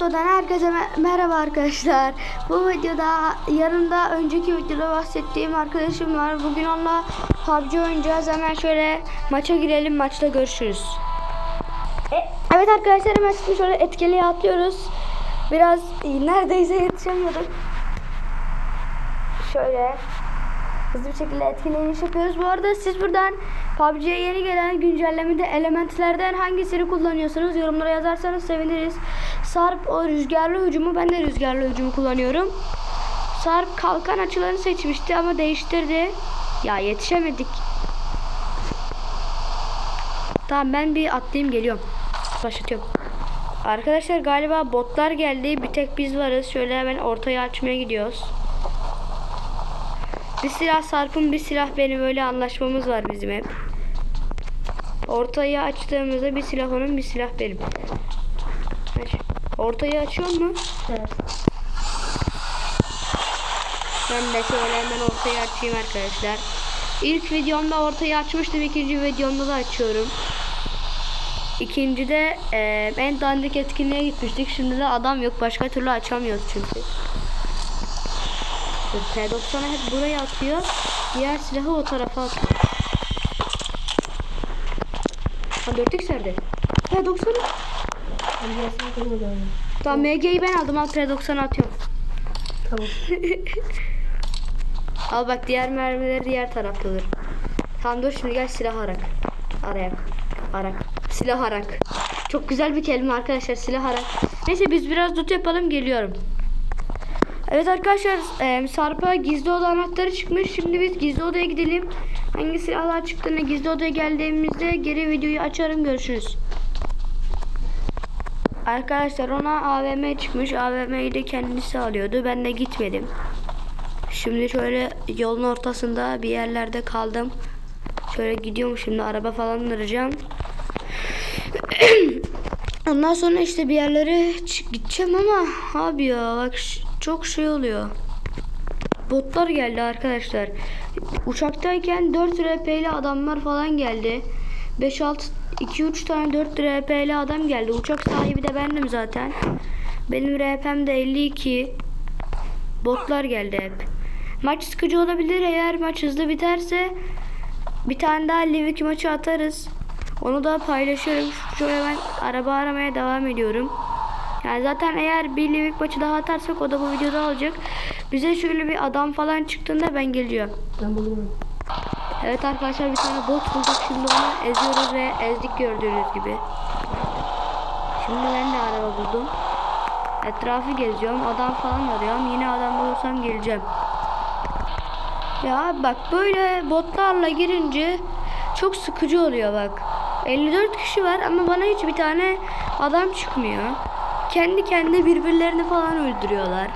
Videodan herkese me- merhaba arkadaşlar. Bu videoda yanımda önceki videoda bahsettiğim arkadaşım var. Bugün onunla PUBG oynayacağız. Hemen şöyle maça girelim. Maçta görüşürüz. E, evet arkadaşlar hemen şimdi şöyle etkiliye atlıyoruz. Biraz neredeyse yetişemiyorduk. Şöyle hızlı bir şekilde etkileyiş yapıyoruz. Bu arada siz buradan PUBG'ye yeni gelen güncellemede elementlerden hangisini kullanıyorsunuz yorumlara yazarsanız seviniriz. Sarp o rüzgarlı hücumu ben de rüzgarlı hücumu kullanıyorum. Sarp kalkan açılarını seçmişti ama değiştirdi. Ya yetişemedik. Tamam ben bir atlayayım geliyorum. Başlatıyorum. Arkadaşlar galiba botlar geldi. Bir tek biz varız. Şöyle hemen ortaya açmaya gidiyoruz. Bir silah Sarp'ın bir silah benim öyle anlaşmamız var bizim hep. Ortayı açtığımızda bir silah onun bir silah benim. Ortayı açıyor mu? Evet. Ben de şöyle hemen ortayı açayım arkadaşlar. İlk videomda ortayı açmıştım. ikinci videomda da açıyorum. İkincide e, en dandik etkinliğe gitmiştik. Şimdi de adam yok. Başka türlü açamıyoruz çünkü. Dur, P90'ı hep buraya atıyor. Diğer silahı o tarafa atıyor. Ha 4x nerede? P90'ı. Tamam MG'yi ben aldım. Al P90'ı atıyorum. Tamam. Al bak diğer mermileri diğer taraftadır. Tamam dur şimdi gel silah arak. Arayak. Arak. Silah arak. Çok güzel bir kelime arkadaşlar silah arak. Neyse biz biraz loot yapalım geliyorum. Evet arkadaşlar e, Sarp'a gizli oda anahtarı çıkmış. Şimdi biz gizli odaya gidelim. Hangi silahlar çıktığını gizli odaya geldiğimizde geri videoyu açarım görüşürüz. Arkadaşlar ona AVM çıkmış. AVM'yi de kendisi alıyordu. Ben de gitmedim. Şimdi şöyle yolun ortasında bir yerlerde kaldım. Şöyle gidiyorum şimdi araba falan arayacağım. Ondan sonra işte bir yerlere gideceğim ama abi ya bak çok şey oluyor. Botlar geldi arkadaşlar. Uçaktayken 4 RP'li adamlar falan geldi. 5 6 2 3 tane 4 RP'li adam geldi. Uçak sahibi de bendim zaten. Benim RP'm de 52. Botlar geldi hep. Maç sıkıcı olabilir eğer maç hızlı biterse bir tane daha Livik maçı atarız. Onu da paylaşırım. Şöyle ben araba aramaya devam ediyorum. Yani zaten eğer bir Livik maçı daha atarsak o da bu videoda olacak. Bize şöyle bir adam falan çıktığında ben geleceğim. Ben bulurum. Evet arkadaşlar bir tane bot bulduk. Şimdi onu eziyoruz ve ezdik gördüğünüz gibi. Şimdi ben de araba buldum. Etrafı geziyorum. Adam falan arıyorum. Yine adam bulursam geleceğim. Ya bak böyle botlarla girince çok sıkıcı oluyor bak. 54 kişi var ama bana hiç bir tane adam çıkmıyor. Kendi kendine birbirlerini falan öldürüyorlar.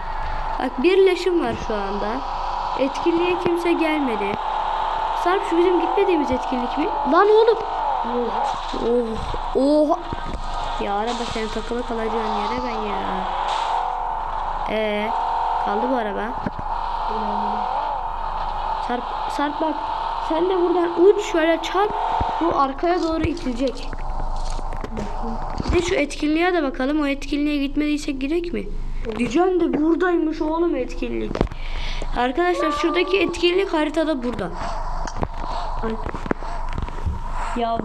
Bak bir leşim var şu anda. Etkinliğe kimse gelmedi. Sarp şu bizim gitmediğimiz etkinlik mi? Lan oğlum. Oh. Oh. Ya araba sen takılı kalacağın yere ben ya. Ee, kaldı bu araba. Sarp, Sarp bak. Sen de buradan uç şöyle çarp. Bu arkaya doğru itilecek. Bir de şu etkinliğe de bakalım. O etkinliğe gitmediysek girek mi? Diyeceğim de buradaymış oğlum etkinlik. Arkadaşlar şuradaki etkinlik haritada burada. Ay. Ya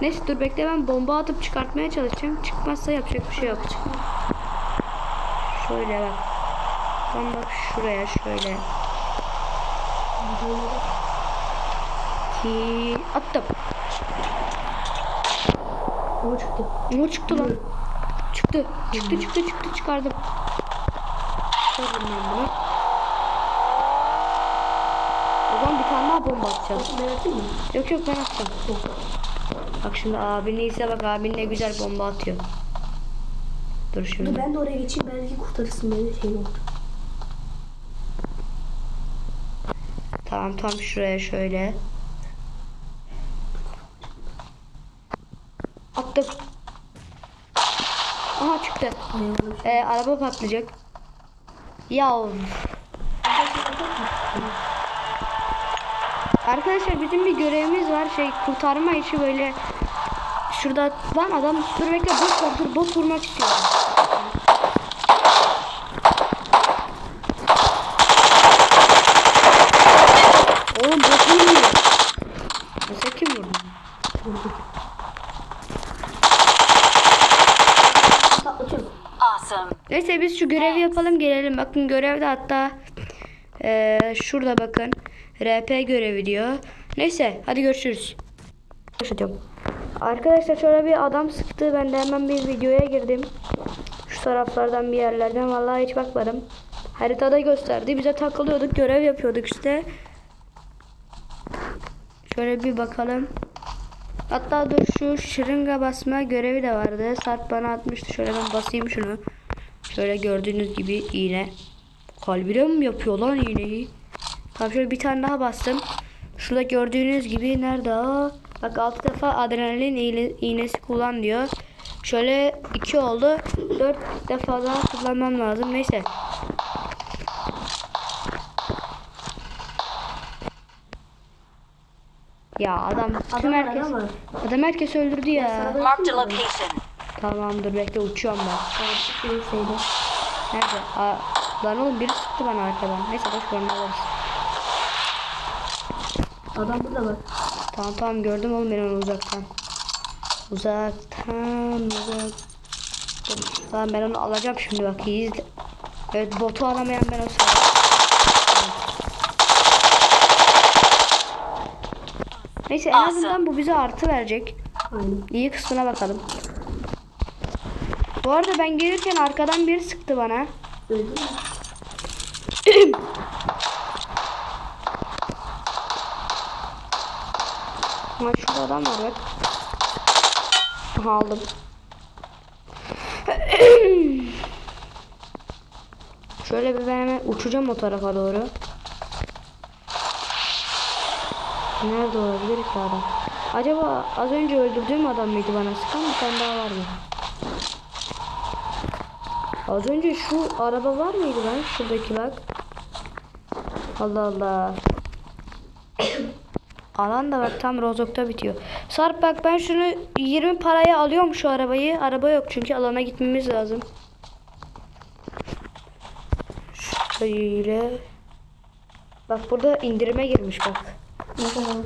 neyse dur bekle ben bomba atıp çıkartmaya çalışacağım. Çıkmazsa yapacak bir şey yok. Şöyle bak. Tam bak şuraya şöyle. Ki attım. O çıktı. Ne çıktı lan? Çıktı. Çıktı çıktı çıktı çıkardım. Çıkardım ben bunu. O zaman bir tane daha bomba mı? Yok yok ben atacağım. Bak şimdi abin ise bak abin ne güzel bomba atıyor. Dur Dur şimdi. ben de oraya geçeyim belki kurtarırsın beni şey oldu. Tamam tam şuraya şöyle. Attım. Aha çıktı. Ee, araba patlayacak. Ya Arkadaşlar bizim bir görevimiz var. Şey kurtarma işi böyle. Şurada lan adam dur bekle bot var dur bot vurmak istiyor. Oğlum bot vuruyor. Mesela kim vurdu? Vurduk. Neyse biz şu görevi yapalım gelelim. Bakın görevde hatta ee, şurada bakın. RP görevi diyor. Neyse hadi görüşürüz. Başlatıyorum. Arkadaşlar şöyle bir adam sıktı. Ben de hemen bir videoya girdim. Şu taraflardan bir yerlerden. Vallahi hiç bakmadım. Haritada gösterdi. Bize takılıyorduk. Görev yapıyorduk işte. Şöyle bir bakalım. Hatta dur şu şırınga basma görevi de vardı. Sarp bana atmıştı. Şöyle ben basayım şunu. Şöyle gördüğünüz gibi iğne. Kalbine mi yapıyor lan iğneyi? Tamam şöyle bir tane daha bastım. Şurada gördüğünüz gibi nerede o? Bak 6 defa adrenalin iğne- iğnesi kullan diyor. Şöyle 2 oldu. 4 defa daha kullanmam lazım. Neyse. Ya adam Adam herkes ama. adam herkes öldürdü ya. Tamamdır bekle uçuyorum ben. Şey şeyde. Nerede? Aa, lan oğlum biri sıktı bana arkadan. Neyse boş ver alırız. Adam burada bak. Tamam tamam gördüm oğlum ben onu uzaktan. Uzaktan uzak. Tamam ben onu alacağım şimdi bak iyi izle. Evet botu alamayan ben o sırada. Neyse en azından bu bize artı verecek. Aynen. İyi kısmına bakalım. Bu arada ben gelirken arkadan biri sıktı bana. Öldü mü? Ama şurada adam var aldım. Şöyle bir ben hemen uçacağım o tarafa doğru. Nerede olabilir ki adam? Acaba az önce öldürdüğüm adam mıydı bana sıkan bir tane daha var mı? Az önce şu araba var mıydı lan? Şuradaki bak. Allah Allah. Alan da bak tam rozokta bitiyor. Sarp bak ben şunu 20 paraya alıyorum şu arabayı. Araba yok çünkü alana gitmemiz lazım. Şöyle. Bak burada indirime girmiş bak. Ne kadar?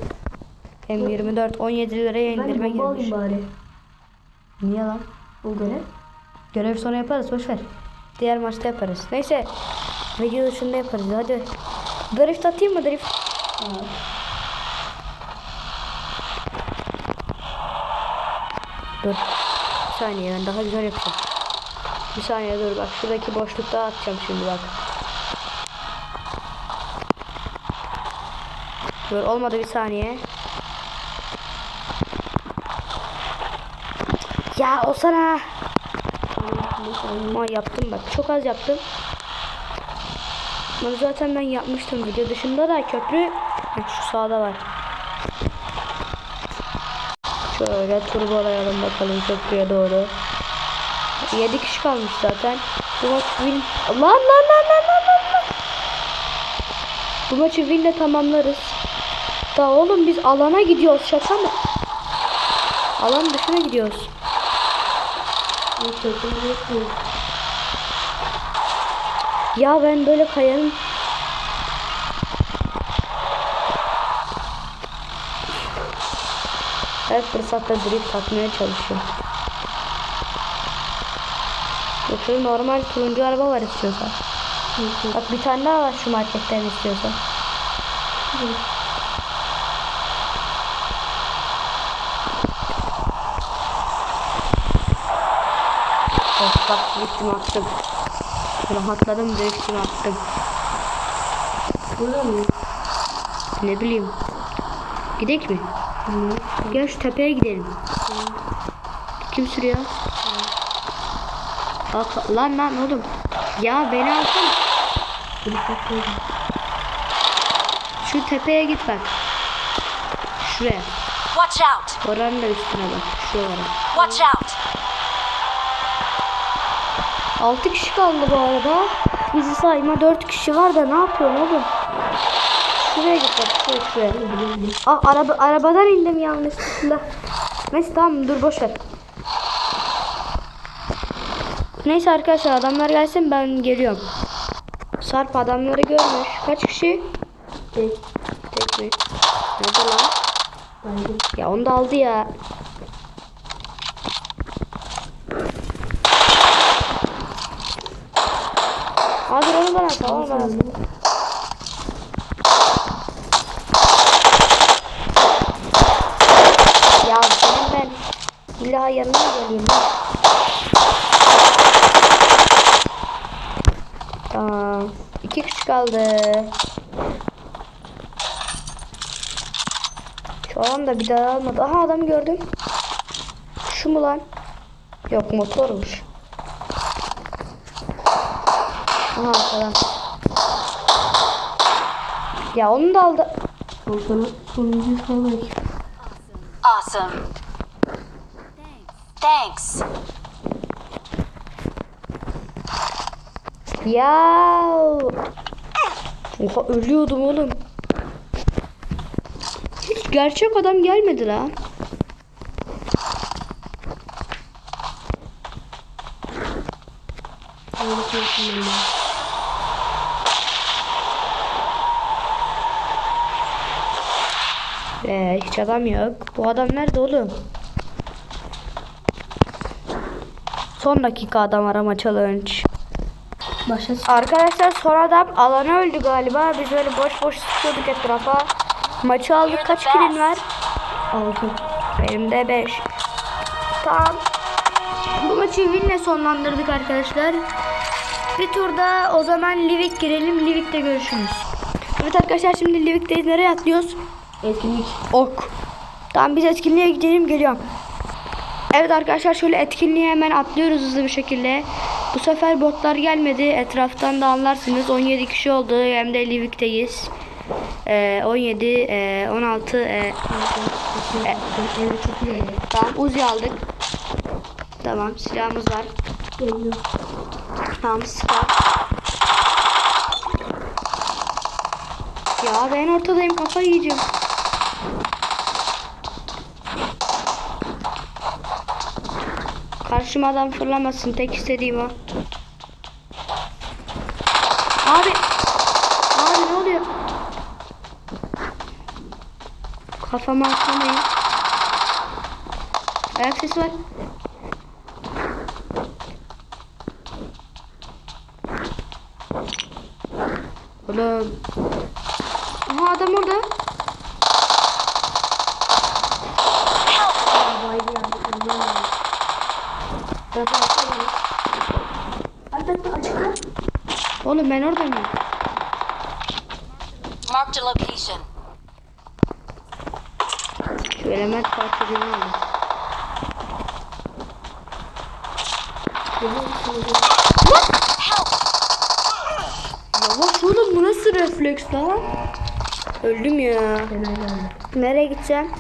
M24 17 liraya indirime girmiş. bari. Niye lan? O göre. Görev sonra yaparız boş ver. Diğer maçta yaparız. Neyse. Video dışında yaparız hadi. Drift atayım mı drift? Aa. Dur. Bir saniye ben daha güzel yapacağım. Bir saniye dur bak şuradaki boşlukta atacağım şimdi bak. Dur olmadı bir saniye. Ya o sana. Ama yaptım bak çok az yaptım. Bunu zaten ben yapmıştım video dışında da köprü şu sağda var. Şöyle turbolayalım bakalım köprüye doğru. 7 kişi kalmış zaten. Bu maç win... Lan lan lan lan lan lan. Bu maçı winle tamamlarız. Da oğlum biz alana gidiyoruz şaka mı? Alan dışına gidiyoruz. Ya ben böyle kayanın... Her fırsatta drift atmaya çalışıyorum. Yok şöyle normal turuncu araba var istiyorsan. Bak bir tane daha var şu marketten istiyorsan. Of bak driftimi attım. Rahatladım driftimi attım. Burada mı? Ne bileyim. Gidek mi? Gel şu tepeye gidelim. Kim sürüyor? Bak lan lan oğlum. Ya beni alsana. Şu tepeye git bak. Şuraya. Watch out. Oranın da üstüne bak. Şuralara. Watch out. 6 kişi kaldı bu arada. Bizi sayma 4 kişi var da ne yapıyorsun oğlum? Şuraya git bak şuraya şuraya. Aa, araba, arabadan indim yanlışlıkla. Neyse tamam dur boş ver. Neyse arkadaşlar adamlar gelsin ben geliyorum. Sarp adamları görmüş. Kaç kişi? Tek. Tek mi? Nerede lan? Ya onu da aldı ya. bana tamam bana. Ya senin ben illa yanına mı geleyim lan? Tamam. İki kişi kaldı. Şu adam da bir daha almadı. Aha adamı gördüm. Şu mu lan? Yok motormuş. Aha arkadan. Ya onu da aldı. Sonuncu. Awesome. Thanks. Ya. Oha ölüyordum oğlum. Hiç gerçek adam gelmedi lan. Ee, hiç adam yok. Bu adam nerede oğlum? Son dakika adam arama challenge. Başa Arkadaşlar son adam alana öldü galiba. Biz öyle boş boş sıkıyorduk etrafa. Maçı aldık. Kaç kilin var? altı. Benim de 5. Tamam. Bu maçı winle sonlandırdık arkadaşlar. Bir turda o zaman Livik girelim. Livik'te görüşürüz. Evet arkadaşlar şimdi Livik'teyiz. Nereye atlıyoruz? Etkinlik. Ok. Tamam biz etkinliğe gidelim geliyorum. Evet arkadaşlar şöyle etkinliğe hemen atlıyoruz hızlı bir şekilde. Bu sefer botlar gelmedi. Etraftan da anlarsınız. 17 kişi oldu. Hem de Livik'teyiz. Ee, 17, e, 16, e, iyi. tamam Uzi aldık. Tamam silahımız var. Tamam Scar. Ya ben ortadayım kafayı yiyeceğim. Karşıma adam fırlamasın tek istediğim o. Abi. Abi ne oluyor? Kafama atlamayın. Ayak sesi var. Oğlum. Aha adam orada. Zaten açık lan. Oğlum ben orada mıyım? Marked a location. Şu element parçalarını aldım. Yavaş oğlum bu nasıl refleks lan? Öldüm ya. Nereye gideceğim?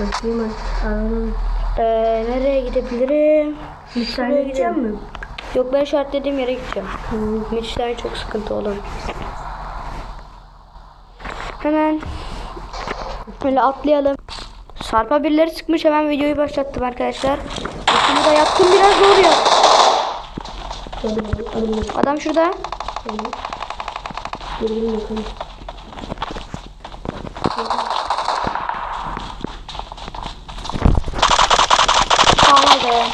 Bakayım artık. Ee, nereye gidebilirim? Müsaade edeceğim mi? Yok ben işaretlediğim yere gideceğim. Hı. Midşler çok sıkıntı oğlum. Hemen böyle atlayalım. Sarpa birileri sıkmış hemen videoyu başlattım arkadaşlar. Bunu da yaptım biraz zor ya. Adam şurada. Gelin bakalım. Almadı.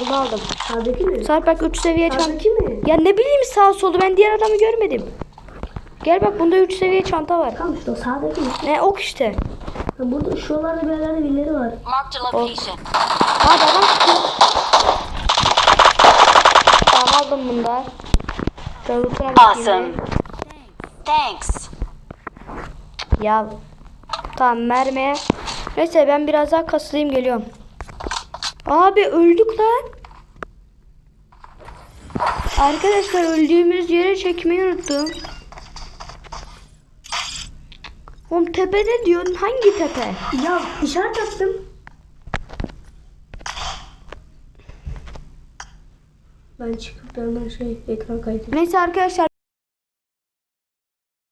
Bunu aldım. Sağdaki mi? Sarp bak 3 seviye çanta. Sağdaki mi? Ya ne bileyim sağ solu ben diğer adamı görmedim. Gel bak bunda 3 seviye çanta var. Tamam işte o sağdaki mi? Ne ok işte. Ha, burada şuralarda bir yerlerde birileri var. Marked a location. Abi adam çıkıyor. Tamam aldım bunu da. Şöyle lootuna bakayım. Awesome. Thanks. Ya tamam mermi. Neyse ben biraz daha kasılayım geliyorum. Abi öldük lan. Arkadaşlar öldüğümüz yere çekmeyi unuttum. Oğlum tepede diyorsun hangi tepe? Ya işaret attım. Ben çıkıp hemen şey ekran kaydı. Neyse arkadaşlar